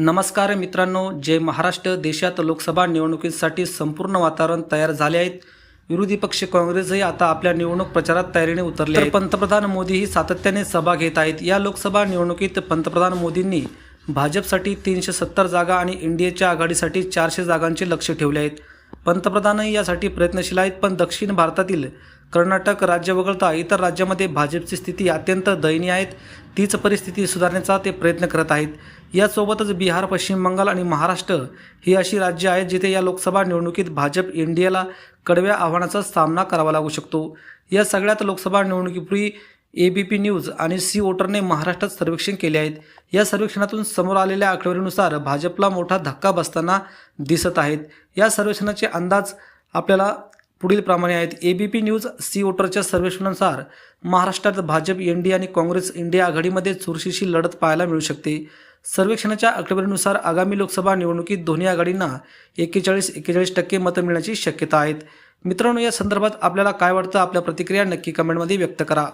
नमस्कार मित्रांनो जय महाराष्ट्र. देशात लोकसभा निवडणुकीसाठी संपूर्ण वातावरण तयार झाले आहेत विरोधी पक्ष काँग्रेसही आता आपल्या निवडणूक प्रचारात तयारीने उतरले तर पंतप्रधान मोदीही सातत्याने सभा घेत आहेत. या लोकसभा निवडणुकीत पंतप्रधान मोदींनी भाजपसाठी तीनशे सत्तर जागा आणि एनडीएच्या आघाडीसाठी चारशे जागांचे लक्ष ठेवले आहेत. पंतप्रधानही यासाठी प्रयत्नशील आहेत पण दक्षिण भारतातील कर्नाटक राज्य वगळता इतर राज्यामध्ये भाजपची स्थिती अत्यंत दयनीय आहेत तीच परिस्थिती सुधारण्याचा ते प्रयत्न करत आहेत. यासोबतच बिहार पश्चिम बंगाल आणि महाराष्ट्र ही अशी राज्य आहेत जिथे या लोकसभा निवडणुकीत भाजप इंडियाला कडव्या आव्हानाचा सामना करावा लागू शकतो. या सगळ्यात लोकसभा निवडणुकीपूर्वी ए बी पी न्यूज आणि सी वोटरने महाराष्ट्रात सर्वेक्षण केले आहेत. या सर्वेक्षणातून समोर आलेल्या आकडेवारीनुसार भाजपला मोठा धक्का बसताना दिसत आहेत. या सर्वेक्षणाचे अंदाज आपल्याला पुढील प्रमाणे आहेत. A B P news C वोटरच्या सर्वेक्षणानुसार महाराष्ट्रात भाजप एन डी आणि काँग्रेस इंडिया आघाडीमध्ये चुरशीशी लढत पाहायला मिळू शकते. सर्वेक्षणाच्या आकडेवारीनुसार आगामी लोकसभा निवडणुकीत दोन्ही आघाडींना एक्केचाळीस एक्केचाळीस टक्के मतं मिळण्याची शक्यता आहेत. मित्रांनो या संदर्भात आपल्याला काय वाटतं? आपल्या प्रतिक्रिया नक्की कमेंटमध्ये व्यक्त करा.